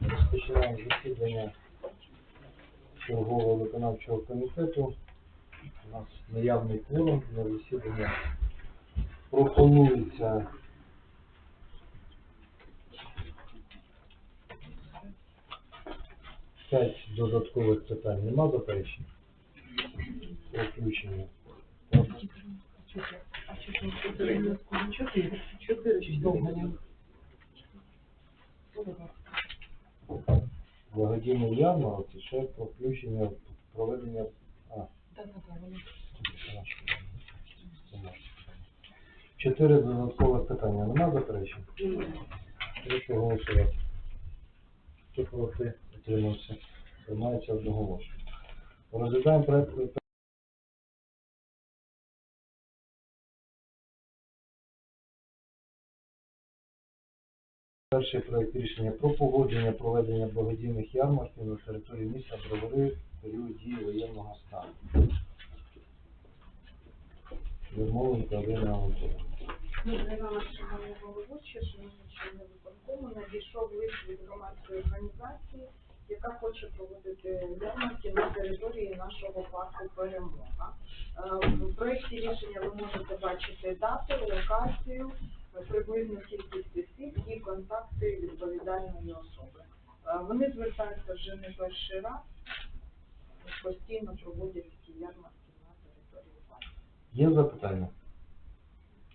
Розпочинаємо засідання чергового виконавчого комітету. У нас наявний кворум для засідання. Пропонується п'ять додаткових питань. Нема заперечень? Включення. Благодійний ярмарок і ще про включення проведення. А, Чотири додаткових питання. Нема заперечень? Прошу голосувати. Хто проти утримався? Приймається одноголосно. Розглядаємо проект Перший проект рішення про погодження проведення благодійних ярмарків на території міста Бровари в період дії воєнного стану. Відмовити Ірина Анатолійовна. Шановна шановні головуючі, шановні члени виконкому, надійшов лист від громадської організації, яка хоче проводити ярмарки на території нашого парку Перемога. Е, В проєкті рішення ви можете бачити дати, локацію, приблизну кількість осіб і контакти відповідальної особи. Е, Вони звертаються вже не перший раз, постійно проводять ці ярмарки на території парку. Є запитання?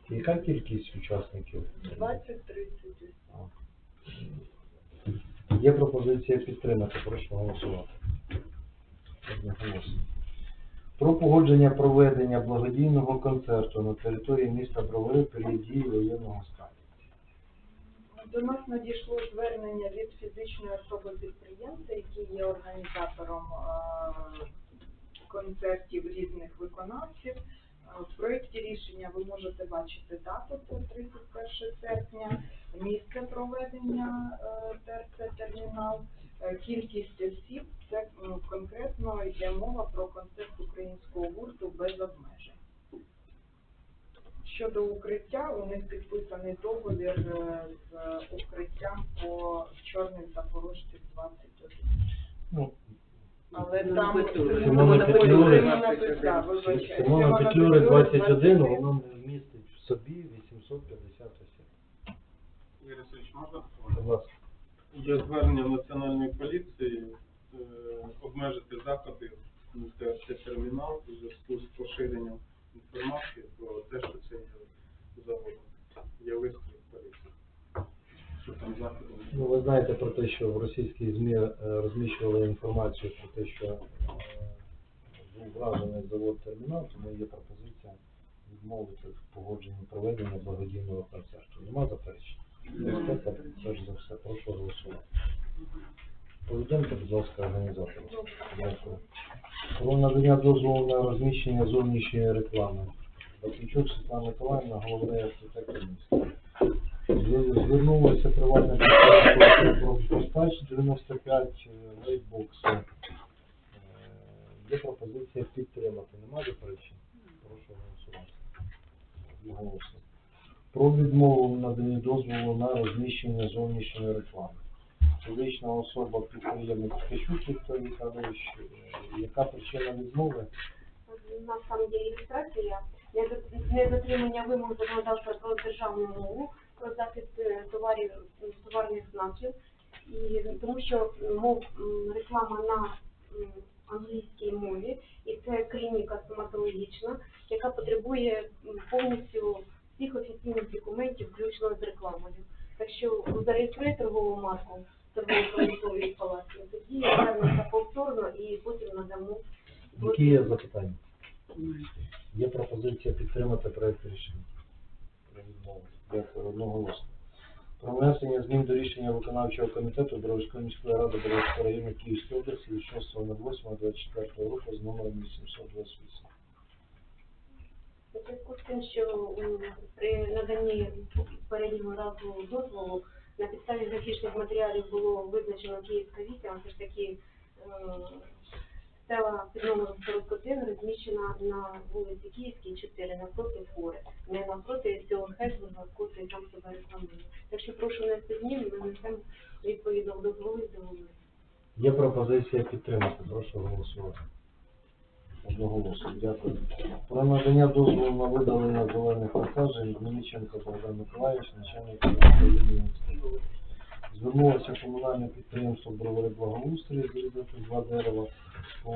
Яка кількість учасників? 20-30 осіб. Є пропозиція підтримати, прошу голосувати. Одноголосно. Про погодження проведення благодійного концерту на території міста Бровари в період дії воєнного стану. До нас надійшло звернення від фізичної особи підприємця, який є організатором концертів різних виконавців. В проєкті рішення ви можете бачити дату, це 31 серпня, місце проведення ТРЦ термінал, е, кількість осіб, це конкретно йде мова про концерт українського гурту без обмежень. Щодо укриття, у них підписаний договір е, з укриттям по Чорній Запорожці 21. Ну, Але Ну, там. Симона Петлюри. Симона Петлюри 21, воно не містить в собі 850 осіб. Ігор Васильович, можна? Будь ласка. Є звернення Національної поліції е, обмежити заходи на термінал у зв'язку з поширенням інформації про те, що це є завод. Є лист поліції. Що там заходи? Ну, ви знаєте про те, що в російській ЗМІ е, розміщували інформацію про те, що е, був вражений завод термінал, тому є пропозиція відмовити в погодженні проведення благодійного концерту. Нема заперечень? Безпека, перш за все, прошу голосувати. Повідомте, будь ласка, організатору. Дякую. Про надання дозволу на розміщення зовнішньої реклами. Батьківчук Світлана Миколаївна, головний архітектор міста. Зв- Звернулося приватне підприємство про постач 95 е, лейтбокси. Е, Є пропозиція підтримати. Нема заперечень? Прошу голосувати. Одноголосно. Про відмову в наданні дозволу на розміщення зовнішньої реклами. Фізична особа підприємець Ткачук Віктор Віталійович. Е, Яка причина відмови? Нас там є ілюстрація, недо- недотримання вимог законодавства про державну мову, про захист е, товарів, товарних знаків, і тому що мов реклама на англійській мові, і це клініка стоматологічна, яка потребує м, повністю всіх офіційних документів, включно з рекламою. Так що зареєструє торгову марку торгово-промисловій палаці, тоді звернеться повторно і потім надамо Які є запитання? Є пропозиція підтримати проект рішення. Дякую, одноголосно. Про внесення змін до рішення виконавчого комітету Бровської міської ради Бровського району Київської області від 6.08.24 року з номером 828. У зв'язку з тим, що м, при наданні перелігу разу дозволу на підставі графічних матеріалів було визначено Київська вісім, все ж таки Стела під номером 41 розміщена на вулиці Київській, 4, навпроти фори, не навпроти цього Хесбурга, котрий там себе рекламує. Так що прошу внести зміни, ми внесемо відповідно до голови. Є пропозиція підтримати. Прошу голосувати. Одноголосно. Дякую. Про надання дозволу на видалення зелених насаджень Мельниченко Богдан Миколаївич, начальник управління. Звернулося комунальне підприємство Бровари Благоустрій зрізати два дерева по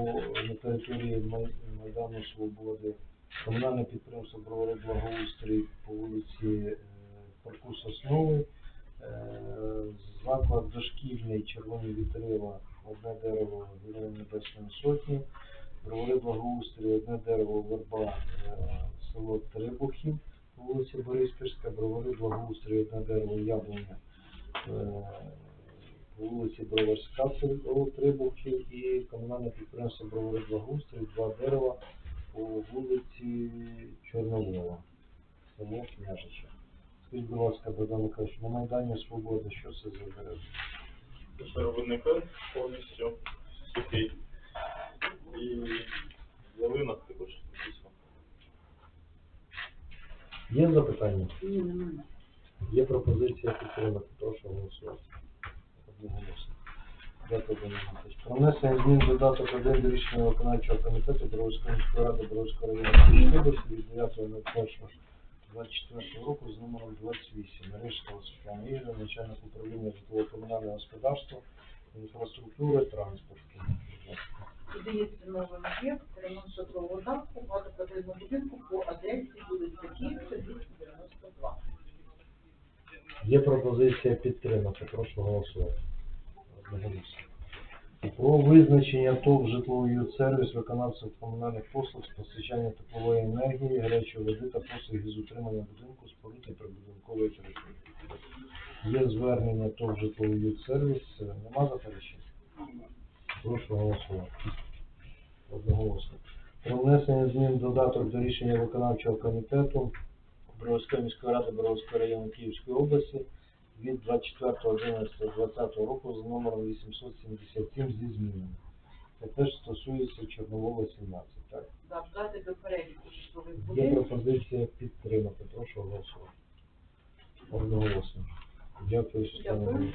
на території Май- Майдану Свободи. Комунальне підприємство Бровари Благоустрій по вулиці е, Парку Сосновий. Е, Заклад дошкільний Червоні вітрила, одне дерево Героя Небесної Сотні. Бровари Благоустрій, одне дерево Верба, е, село Трибухів, по вулиці Бориспільська, Бровари Благоустрій, одне дерево Яблуня, е, вулиці Броварська, село Трибухів і комунальне підприємство Бровари Благоустрій, два дерева по вулиці Чорновола, село Княжича. Скажіть, будь ласка, Богдан Михайлович, на Майдані Свободи, що це за дерева? Сировинника повністю сухий. І ялина також. Є запитання? Ні, немає. Є пропозиція підтримати. Прошу голосувати. Одноголосно. Дякую, Михайлович. Про внесення змін до даток 1 до рішення виконавчого комітету Бровської міської ради Бровського району області від 9.01.24 року з номером 28. Нарешта Світлана Ігоря, начальник управління житлово-комунального господарства, інфраструктури, транспорту. Подається новий об'єкт, ремонт житлового даху, багатоквартирного будинку по адресі вулиця Київська, 292. Є пропозиція підтримати. Прошу голосувати. Одноголосно. Про визначення ТОВ «Житловий сервіс» виконавців комунальних послуг з постачання теплової енергії, гарячої води та послуги з утримання будинку споруд і прибудинкової території. Є звернення ТОВ «Житловий сервіс». Нема заперечень? Прошу голосувати. Одноголосно. Про внесення змін додаток до рішення виконавчого комітету Броварської міської ради Броварського району Київської області від 24.11.2020 року з номером 877 зі змінами. Це теж стосується Чорновола 17, так? Да, Додати до переліку житлових Є будинків. пропозиція підтримати. Прошу голосувати. Одноголосно. Дякую, Світлана. Дякую. Ігорівна.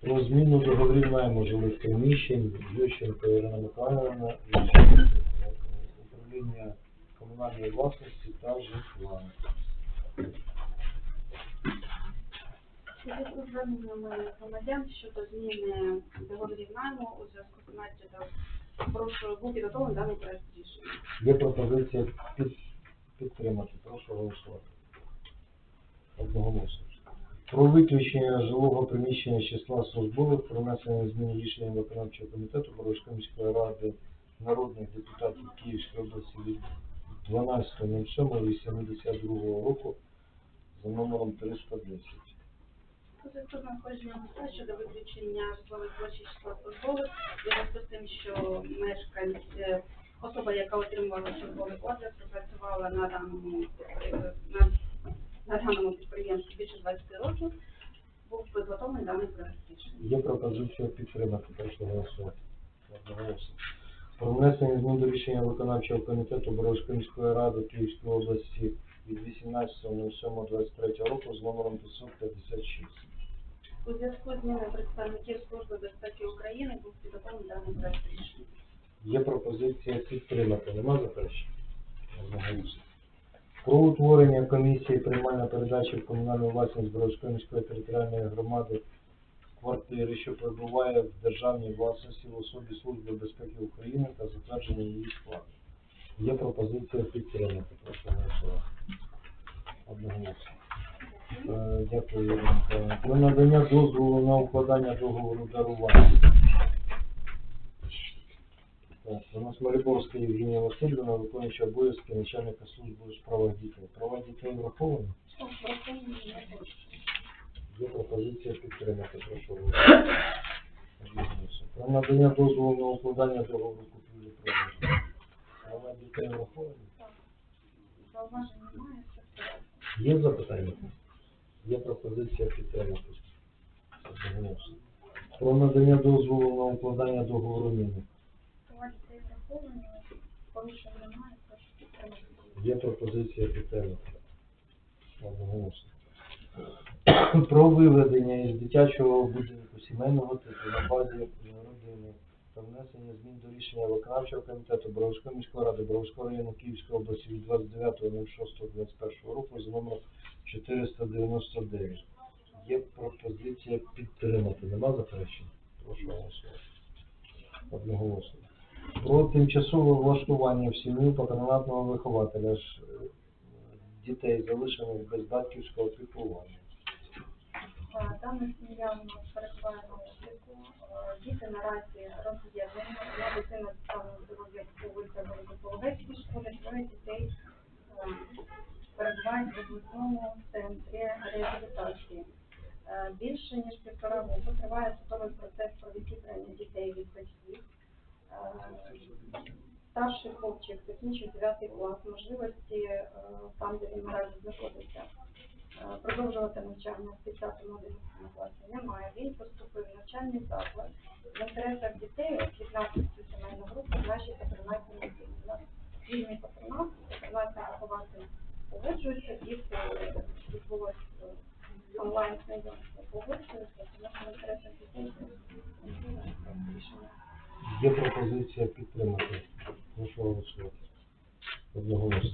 Про зміну договорів найму жилих приміщень Ющенко Ірина Миколаївна, управління комунальної власності та житла. Зверненнями громадян щодо зміни договорів найму у зв'язку з наслідок прошу був підготовлений даний проект рішення. Є пропозиція під, підтримати. Прошу голосувати. Одноголосно. Про виключення жилого приміщення числа службових, про внесення змін рішення виконавчого комітету Боровської міської ради народних депутатів Київської області від 12.07.82 року за номером 310. У зв'язку з листа щодо виключення житлових площі числа службових, зв'язку з тим, що мешканець, е, особа, яка отримувала службовий одяг, працювала на даному, е, на, на даному підприємстві більше 20 років, був підготовлений даний проект рішення. Є пропозиція підтримати. Прошу голосувати. Про внесення змін до рішення виконавчого комітету Боровської міської ради Київської області від 18.07.23 року з номером 556. У зв'язку з зміною представників Служби безпеки України був підготовлений даний проект рішення. Є пропозиція підтримати. Нема заперечень? Одноголосно. Про утворення комісії приймання передачі в комунальну власність Боровської міської територіальної громади квартири, що перебуває в державній власності в особі Служби безпеки України та затвердження її складу. Є пропозиція підтримати. Прошу голосувати. Одноголосно. Е, Дякую, Ірина. Про надання дозволу на укладання договору дарування. У нас Мариборська Євгенія Васильівна, виконуюча обов'язки начальника служби у справах дітей. Права дітей враховані? Є пропозиція підтримати, прошу. Про надання дозволу на укладання договору купівлі продажу. Права дітей враховані? Є запитання? Є пропозиція підтримати. Про надання дозволу на укладання договору міни. Права враховані, порушень немає, прошу підтримати. Є пропозиція підтримати. Одноголосно. Про виведення із дитячого будинку сімейного типу на базі родини та внесення змін до рішення виконавчого комітету Боровської міської ради Боровського району Київської області від 29.06.21 року за номером 499. Є пропозиція підтримати. Нема заперечень? Прошу голосувати. Одноголосно. Про тимчасове влаштування в сім'ю патронатного вихователя ж, е, дітей, залишених без батьківського піклування. Дана сім'я перебуває на Діти наразі роз'єднані. Одна дитина станом здоров'я виховується в Великополовецькій школі, троє дітей перебувають в обласному центрі реабілітації. Більше ніж півтора року триває судовий процес про відчислення дітей від батьків. Старший хлопчик закінчив 9 клас, можливості е, там, де він наразі знаходиться, е, продовжувати навчання в 10-11 класі немає. Він поступив в навчальний заклад. В інтересах дітей об'єднати цю сімейну групу в нашій патронатній родині. У нас вільний патронат, патронатний вихователь погоджується, діти відбулось онлайн знайомство погоджується, тому що в інтересах дітей. Є пропозиція підтримати. Прошу голосувати. Одноголосно.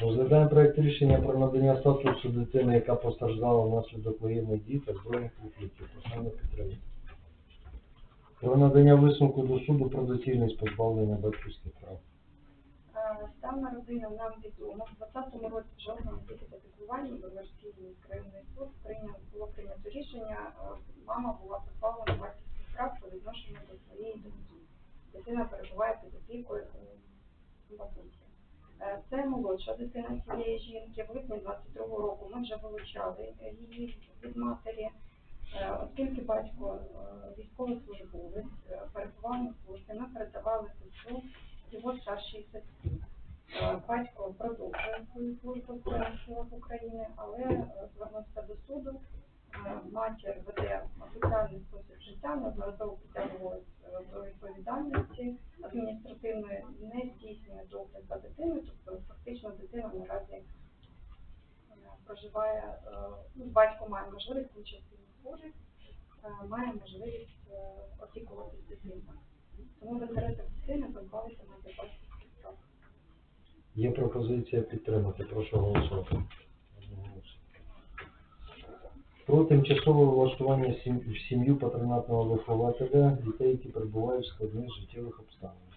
Розглядаємо проект рішення про надання статусу дитини, яка постраждала внаслідок воєнних дій та збройних конфліктів. Прохання підтримати. Про надання висновку до суду про доцільність позбавлення батьківських прав. Е, родина нам відома. В 20-му році орган опіки та піклування Броварський районний суд прийняв було прийнято рішення. е, Мама була позбавлена батьківських прав по відношенню до своєї доньки. Дитина перебуває під опікою бабусі. Е, Це молодша дитина цієї жінки. В липні 22-го року ми вже вилучали е, її від матері. Е, Оскільки батько е, військовослужбовець е, перебував на службі, ми передавали сестру його старшій сестрі. Е, Батько продовжує свою службу в силах України, але е, звернувся до суду. Матір веде офіціальний спосіб життя, неодноразово притягувалась е, до відповідальності адміністративної, не здійснює догляд за дитиною, тобто фактично дитина наразі е, проживає, е, ну, батько має можливість частину служить, має можливість опікуватись дитиною. Тому в дитини позбавити мати батьківських прав. Є пропозиція підтримати. Прошу голосувати. Про тимчасове влаштування сім- в сім'ю патронатного вихователя дітей, які перебувають в складних життєвих обставинах.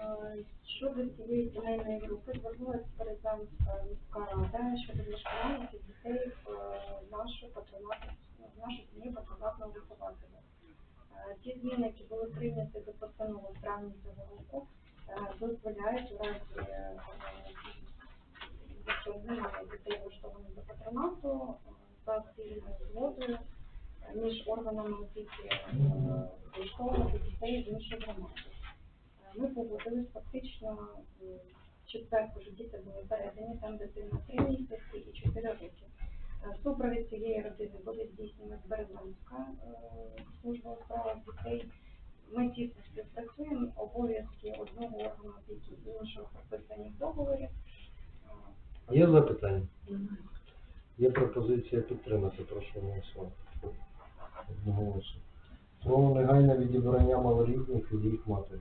Е, Щодо цієї сімейної групи звернулася Березанська міська рада щодо влаштування цих дітей в е, нашу патронатну, в нашу сім'ю патронатного вихователя. Е, Ті зміни, які були прийняті до постанови в травні цього року, е, дозволяють у разі, е, якщо немає дітей влаштованих до патронату, е, за спільною е, між органами опіки е, влаштовувати дітей в іншу громаду. Е, Ми погодились фактично е, в четвер, коли діти були передані, там дитина 3 місяці і 4 роки. Супровід цієї родини буде здійснювати Березанська служба у справах дітей. Ми тісно співпрацюємо, обов'язки одного органу опіки і іншого прописані в договорі. Є запитання? Є пропозиція підтримати. Прошу голосувати. Одноголосно. Про негайне відібрання малолітніх від їх матері.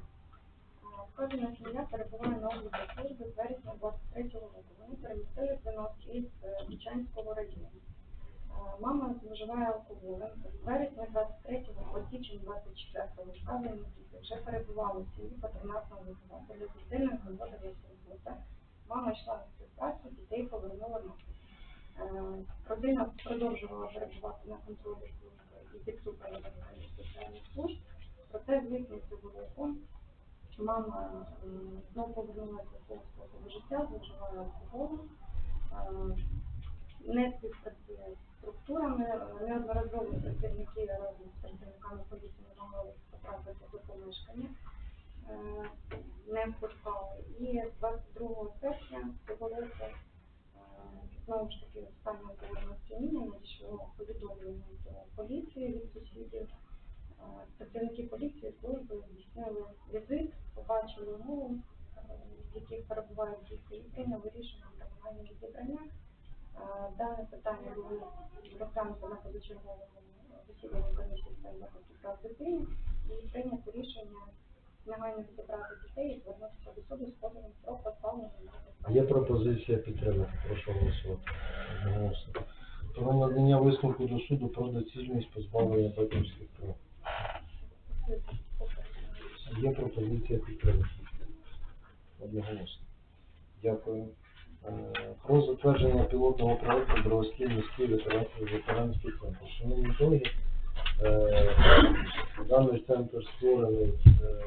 Вказана сім'я перебуває на обліку служби з вересня 23 року. Вони перемістилися нас із е, Бучанського району. Е, Мама зловживає алкоголем. З вересня 23 по січень 24 вказані діти вже перебували в сім'ї патронатного вихователя. Дитиною проводилася робота. Мама йшла на співпрацю, дітей повернула на Родина продовжувала перебувати на контролі служби і під супроводом соціальних служб. Проте в липні цього року мама е, знову повернулася до свого життя, зловживає алкоголем, е, не співпрацює з структурами, е, неодноразово працівники разом з працівниками поліції намагалися потрапити до помешкання, е, не впускали. І 22 серпня е, Знову ж таки, останнє повернувся міння що повідомлення до поліції від сусідів. Працівники поліції служби здійснили візит, побачили умови, е, в яких перебувають діти, і прийняли рішення про вимагання відібрання. Дане питання було розглянуто на позачерговому засіданні комісії з прав дитини і прийнято рішення негайно відібрати дітей і звернутися до суду з позовом про позбавлення А Є пропозиція підтримати. Прошу голосувати. Одноголосно. Про надання висновку до суду про доцільність позбавлення батьківських прав. Є пропозиція підтримати. Одноголосно. Дякую. Е, Про затвердження пілотного проекту Броварський міський ветеран- ветеранський центр. Шановні колеги, е, даний центр створений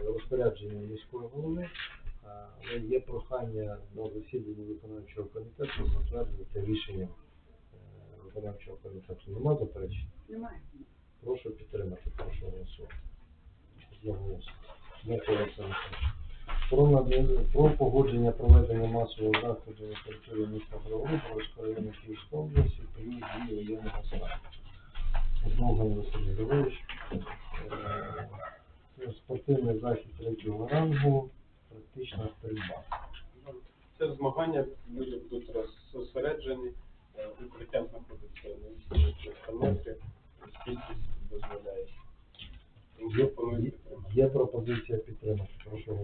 розпорядженням міської голови, але є прохання на засіданні виконавчого комітету затвердити рішенням е, виконавчого комітету. Нема заперечень? Немає. Прошу підтримати, прошу голосувати. Одноголосно. Дякую, Про, про погодження проведення масового заходу на території міста Бровари, Броварського району Київської області, період дії воєнного стану. Знову Василь. Е, Спортивний захід третього рангу, практична стрільба. Це змагання люди будуть розсереджені, е, укриття знаходиться на 300 метрів, кількість дозволяє. Є, пропозиція підтримати. Прошу.